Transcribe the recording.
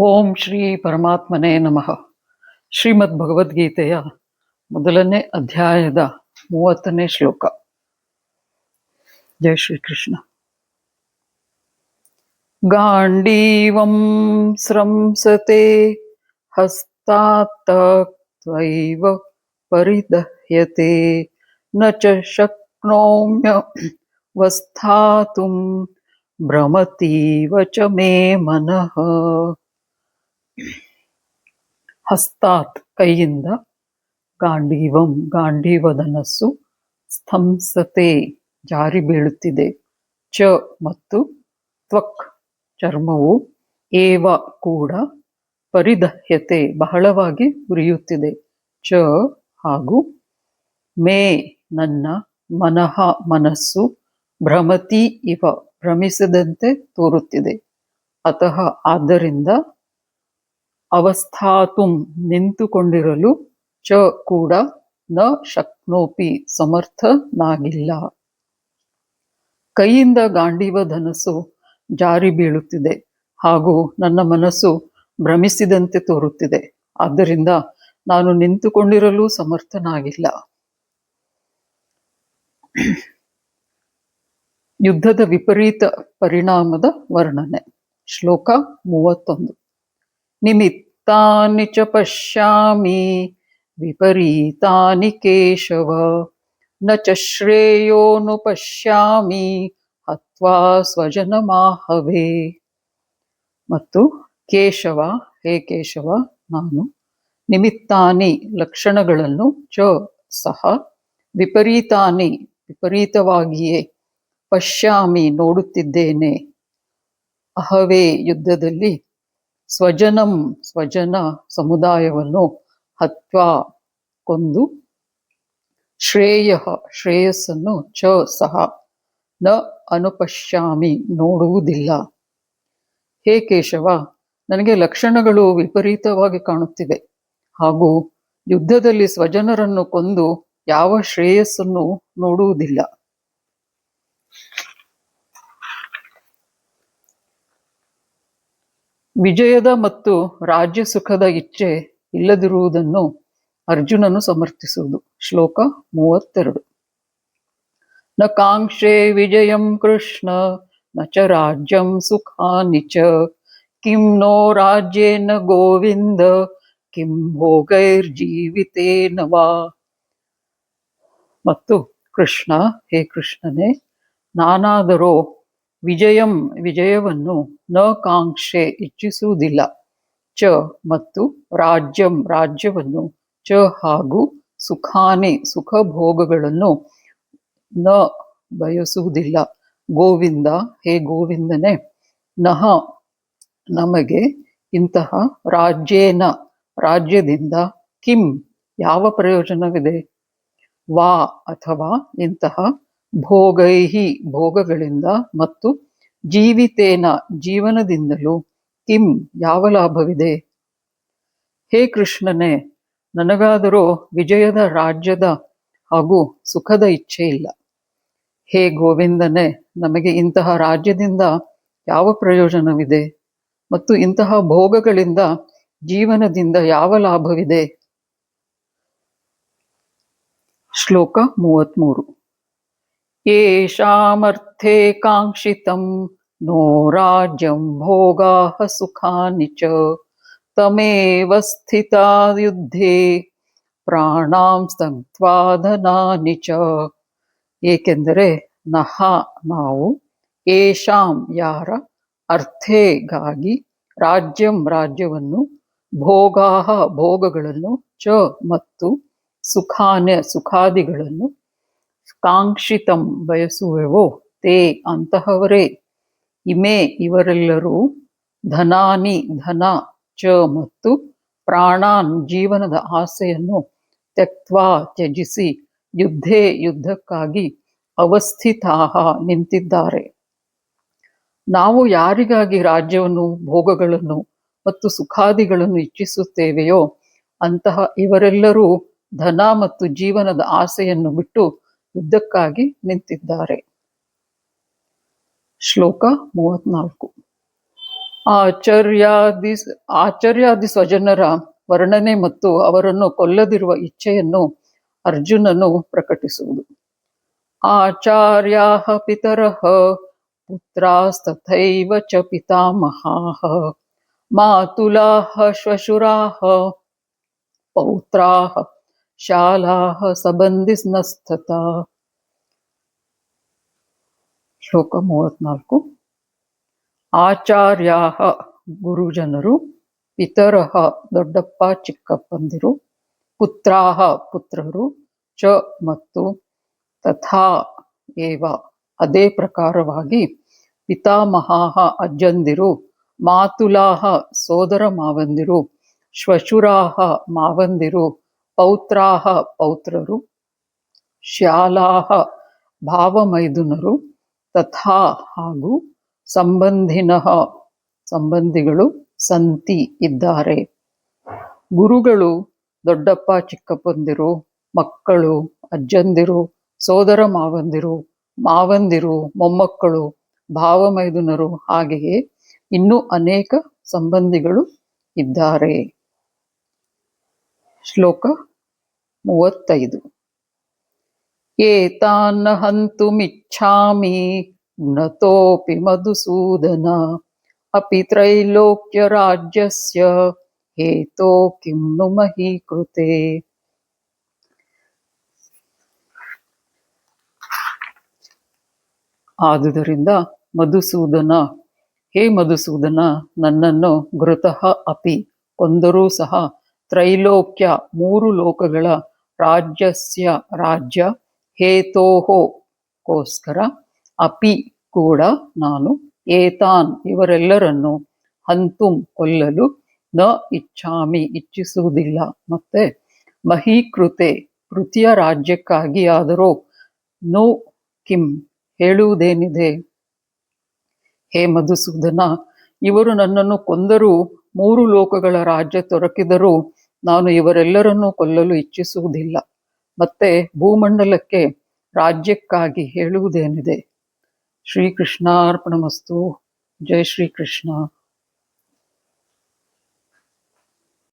ಓಂ ಶ್ರೀ ಪರಮಾತ್ಮನೇ ನಮಃ ಶ್ರೀಮದ್ ಭಗವದ್ಗೀತೆಯ ಮೊದಲನೇ ಅಧ್ಯಾಯದ ಮೂವತ್ತನೇ ಶ್ಲೋಕ ಜಯ ಶ್ರೀ ಕೃಷ್ಣ ಗಾಂಡೀವಂ ಸ್ರಂಸತೆ ಹಸ್ತಾತ್ತ ತ್ವೈವ ಪರಿದಹ್ಯತೆ ನ ಚ ಶಕ್ನೋಮ್ಯ वस्थातुं ಭ್ರಮತೀವ ಚ ಮೇ ಮನಃ ಹಸ್ತಾತ್ ಕೈಯಿಂದ ಗಾಂಡೀವಂ ಗಾಂಡೀವಧನಸ್ಸು ಸ್ತಂಸತೆ ಜಾರಿ ಬೀಳುತ್ತಿದೆ. ಚ ಮತ್ತು ತ್ವಕ್ ಚರ್ಮವು ಏವ ಕೂಡ ಪರಿದಹ್ಯತೆ ಬಹಳವಾಗಿ ಉರಿಯುತ್ತಿದೆ. ಚ ಹಾಗೂ ಮೇ ನನ್ನ ಮನಃ ಮನಸ್ಸು ಭ್ರಮತಿ ಇವ ಭ್ರಮಿಸದಂತೆ ತೋರುತ್ತಿದೆ. ಅತಃ ಆದ್ದರಿಂದ ಅವಸ್ಥಾತುಂ ನಿಂತುಕೊಂಡಿರಲು ಚ ಕೂಡ ನ ಶಕ್ನೋಪಿ ಸಮರ್ಥನಾಗಿಲ್ಲ ಕೈಯಿಂದ ಗಾಂಡೀವ ಧನಸ್ಸು ಜಾರಿ ಬೀಳುತ್ತಿದೆ. ಹಾಗೂ ನನ್ನ ಮನಸ್ಸು ಭ್ರಮಿಸಿದಂತೆ ತೋರುತ್ತಿದೆ. ಆದ್ದರಿಂದ ನಾನು ನಿಂತುಕೊಂಡಿರಲು ಸಮರ್ಥನಾಗಿಲ್ಲ. ಯುದ್ಧದ ವಿಪರೀತ ಪರಿಣಾಮದ ವರ್ಣನೆ. ಶ್ಲೋಕ ಮೂವತ್ತೊಂದು. ಚ ಪಶ್ಯಾಮಿ ವಿಪರೀತಾನಿ ಕೇಶವ ನ ಚ ಶ್ರೇಯೋನು ಪಶ್ಯಾಮಿ ಹತ್ವಾ ಸ್ವಜನಮಾಹವೇ ಮತ್ತು ಕೇಶವ ಹೇ ಕೇಶವ ನಾನು ನಿಮಿತ್ತಾನಿ ಲಕ್ಷಣಗಳನ್ನು ಚ ಸಹ ವಿಪರೀತಾನಿ ವಿಪರೀತವಾಗಿಯೇ ಪಶ್ಯಾಮಿ ನೋಡುತ್ತಿದ್ದೇನೆ। ಅಹವೇ ಯುದ್ಧದಲ್ಲಿ ಸ್ವಜನಂ ಸ್ವಜನ ಸಮುದಾಯವನ್ನು ಹತ್ವಾ ಕೊಂದು ಶ್ರೇಯ ಶ್ರೇಯಸ್ಸನ್ನು ಚ ಸಹ ನ ಅನುಪಶ್ಯಾಮಿ ನೋಡುವುದಿಲ್ಲ. ಹೇ ಕೇಶವ, ನನಗೆ ಲಕ್ಷಣಗಳು ವಿಪರೀತವಾಗಿ ಕಾಣುತ್ತಿವೆ. ಹಾಗೂ ಯುದ್ಧದಲ್ಲಿ ಸ್ವಜನರನ್ನು ಕೊಂದು ಯಾವ ಶ್ರೇಯಸ್ಸನ್ನು ನೋಡುವುದಿಲ್ಲ. ವಿಜಯದ ಮತ್ತು ರಾಜ್ಯ ಸುಖದ ಇಚ್ಛೆ ಇಲ್ಲದಿರುವುದನ್ನು ಅರ್ಜುನನು ಸಮರ್ಥಿಸುವುದು. ಶ್ಲೋಕ ಮೂವತ್ತೆರಡು. ನ ಕಾಂಕ್ಷೆ ವಿಜಯಂ ಕೃಷ್ಣ, ನ ಚ ರಾಜ್ಯಂ ಸುಖಾನಿ ಚ. ಕಿಂ ನೋ ರಾಜ್ಯೇನ ಗೋವಿಂದ, ಕಿಂ ಭೋಗೈರ್ಜೀವಿತೇನವಾ ಮತ್ತು ಕೃಷ್ಣ, ಹೇ ಕೃಷ್ಣನೇ, ನಾನಾದರೋ ವಿಜಯಂ, ವಿಜಯವನ್ನು ನ ಕಾಂಕ್ಷೆ ಇಚ್ಛಿಸುವುದಿಲ್ಲ. ಚ ಮತ್ತು ರಾಜ್ಯಂ, ರಾಜ್ಯವನ್ನು ಚ ಹಾಗೂ ಸುಖಾನೆ ಸುಖ ಭೋಗಗಳನ್ನು ನ ಬಯಸುವುದಿಲ್ಲ. ಗೋವಿಂದ, ಹೇ ಗೋವಿಂದನೇ, ನಹ, ನಮಗೆ ಇಂತಹ ರಾಜ್ಯೇನ, ರಾಜ್ಯದಿಂದ ಕಿಂ ಯಾವ ಪ್ರಯೋಜನವಿದೆ? ವಾ ಅಥವಾ ಇಂತಹ ಭೋಗೈಹಿ ಭೋಗಗಳಿಂದ ಮತ್ತು ಜೀವಿತೇನ ಜೀವನದಿಂದಲೂ ಕಿಂ ಯಾವ ಲಾಭವಿದೆ? ಹೇ ಕೃಷ್ಣನೇ, ನನಗಾದರೂ ವಿಜಯದ ರಾಜ್ಯದ ಹಾಗೂ ಸುಖದ ಇಚ್ಛೆ ಇಲ್ಲ. ಹೇ ಗೋವಿಂದನೇ, ನಮಗೆ ಇಂತಹ ರಾಜ್ಯದಿಂದ ಯಾವ ಪ್ರಯೋಜನವಿದೆ? ಮತ್ತು ಇಂತಹ ಭೋಗಗಳಿಂದ ಜೀವನದಿಂದ ಯಾವ ಲಾಭವಿದೆ? ಶ್ಲೋಕ ಮೂವತ್ಮೂರು. येषामर्थे काङ्क्षितं नो राज्यं भोगाः सुखानि च तमेव स्थिता युद्धे ಪ್ರಾಣಾಂ ಸ್ತಂತ್ವಾ ಧನಾನಿ ಚ ಏಕೆಂದರೆ ನಹ ನಾವು ಏಷಾಂ ಯಾರ ಅರ್ಥೇಗಾಗಿ ರಾಜ್ಯಂ ರಾಜ್ಯವನ್ನು ಭೋಗಾಹ ಭೋಗಗಳನ್ನು ಚ ಮತ್ತು ಸುಖಾನ ಸುಖಾದಿಗಳನ್ನು ಕಾಂಕ್ಷಿತಂ ಬಯಸುವೆವೋ ತೇ ಅಂತಹವರೇ. ಇಮೆ ಇವರೆಲ್ಲರೂ ಧನಾನಿ ಧನ ಚ ಮತ್ತು ಪ್ರಾಣಾನ್ ಜೀವನದ ಆಸೆಯನ್ನು ತಕ್ವಾ ತ್ಯಜಿಸಿ ಯುದ್ಧೇ ಯುದ್ಧಕ್ಕಾಗಿ ಅವಸ್ಥಿತಾಹ ನಿಂತಿದ್ದಾರೆ. ನಾವು ಯಾರಿಗಾಗಿ ರಾಜ್ಯವನ್ನು, ಭೋಗಗಳನ್ನು ಮತ್ತು ಸುಖಾದಿಗಳನ್ನು ಇಚ್ಛಿಸುತ್ತೇವೆಯೋ ಅಂತಹ ಇವರೆಲ್ಲರೂ ಧನ ಮತ್ತು ಜೀವನದ ಆಸೆಯನ್ನು ಬಿಟ್ಟು ಯುದ್ಧಕ್ಕಾಗಿ ನಿಂತಿದ್ದಾರೆ. ಶ್ಲೋಕ ಮೂವತ್ನಾಲ್ಕು. ಆಚಾರ್ಯಾದಿ ಆಚಾರ್ಯಾದಿ ಸ್ವಜನರ ವರ್ಣನೆ ಮತ್ತು ಅವರನ್ನು ಕೊಲ್ಲದಿರುವ ಇಚ್ಛೆಯನ್ನು ಅರ್ಜುನನು ಪ್ರಕಟಿಸುವುದು. ಆಚಾರ್ಯಾ ಪಿತರಃ, ಪುತ್ರಾಸ್ತಥೈವ ಚ ಪಿತಾಮಹಾಃ, ಮಾತುಲಾಹ ಶ್ವಶುರಾಃ ಪೌತ್ರಾಃ ಶಾಲಾಃ ಸಂಬಂಧಿಸ್ನಸ್ತತ ಶ್ಲೋಕ ಮೂವತ್ನಾಲ್ಕು. ಆಚಾರ್ಯಾಹ ಗುರುಜನರು ಪಿತರಃ ದೊಡ್ಡಪ್ಪ ಚಿಕ್ಕಪ್ಪಂದಿರು, ಪುತ್ರಾಹ ಪುತ್ರರು ಚ ಮತ್ತು ತಥಾ ಏವ. ಅದೇ ಪ್ರಕಾರವಾಗಿ ಪಿತಾಮಹ ಅಜ್ಜಂದಿರು, ಮಾತುಲಾಹ ಸೋದರ ಮಾವಂದಿರು ಶ್ವಶುರಾಹ ಮಾವಂದಿರು ಪೌತ್ರಾಹ ಪೌತ್ರರು, ಶ್ಯಾಲಾಹ ಭಾವಮೈದುನರು, ತಥಾ ಹಾಗೂ ಸಂಬಂಧಿನಃ ಸಂಬಂಧಿಗಳು ಸಂತಿ ಇದ್ದಾರೆ. ಗುರುಗಳು ದೊಡ್ಡಪ್ಪ, ಚಿಕ್ಕಪ್ಪಂದಿರು, ಮಕ್ಕಳು, ಅಜ್ಜಂದಿರು, ಸೋದರ ಮಾವಂದಿರು ಮಾವಂದಿರು, ಮೊಮ್ಮಕ್ಕಳು, ಭಾವಮೈದುನರು ಹಾಗೆಯೇ ಇನ್ನೂ ಅನೇಕ ಸಂಬಂಧಿಗಳು ಇದ್ದಾರೆ. ಶ್ಲೋಕ ಮೂವತ್ತೈದು. ಏತಾನ್ನ ಹಂತುಮಿಚ್ಛಾಮಿ ಗುಣತೋಪಿ ಮಧುಸೂದನ, ಅಪಿ ತ್ರೈಲೋಕ್ಯ ರಾಜ್ಯಸ್ಯ ಹೇತೋ ಕಿಂ ನು ಮಹೀಕೃತೆ. ಆದುದರಿಂದ ಮಧುಸೂದನ, ಹೇ ಮಧುಸೂದನ, ನನ್ನನ್ನು ಗೃತಃ ಅಪಿ, ಕೊಂದರೂ ಸಹ ತ್ರೈಲೋಕ್ಯ ಮೂರು ಲೋಕಗಳ ರಾಜ್ಯಸ್ಯ ರಾಜ್ಯ ಹೇತೋಹೋ ಕೋಸ್ಕರ ಅಪಿ ಕೂಡ ನಾನು ಏತಾನ್ ಇವರೆಲ್ಲರನ್ನು ಹಂತುಂ ಕೊಲ್ಲಲು ನ ಇಚ್ಛಾಮಿ ಇಚ್ಛಿಸುವುದಿಲ್ಲ. ಮತ್ತೆ ಮಹೀಕೃತೆ ಕೃತಿಯ ರಾಜ್ಯಕ್ಕಾಗಿ ಆದರೂ ನೋ ಕಿಂ ಹೇಳುವುದೇನಿದೆ? ಹೇ ಮಧುಸೂದನ, ಇವರು ನನ್ನನ್ನು ಕೊಂದರೂ ಮೂರು ಲೋಕಗಳ ರಾಜ್ಯ ದೊರಕಿದರೂ ನಾನು ಇವರೆಲ್ಲರನ್ನೂ ಕೊಲ್ಲಲು ಇಚ್ಛಿಸುವುದಿಲ್ಲ. ಮತ್ತೆ ಭೂಮಂಡಲಕ್ಕೆ ರಾಜ್ಯಕ್ಕಾಗಿ ಹೇಳುವುದೇನಿದೆ? ಶ್ರೀಕೃಷ್ಣಾರ್ಪಣಮಸ್ತು. ಜೈ ಶ್ರೀಕೃಷ್ಣ.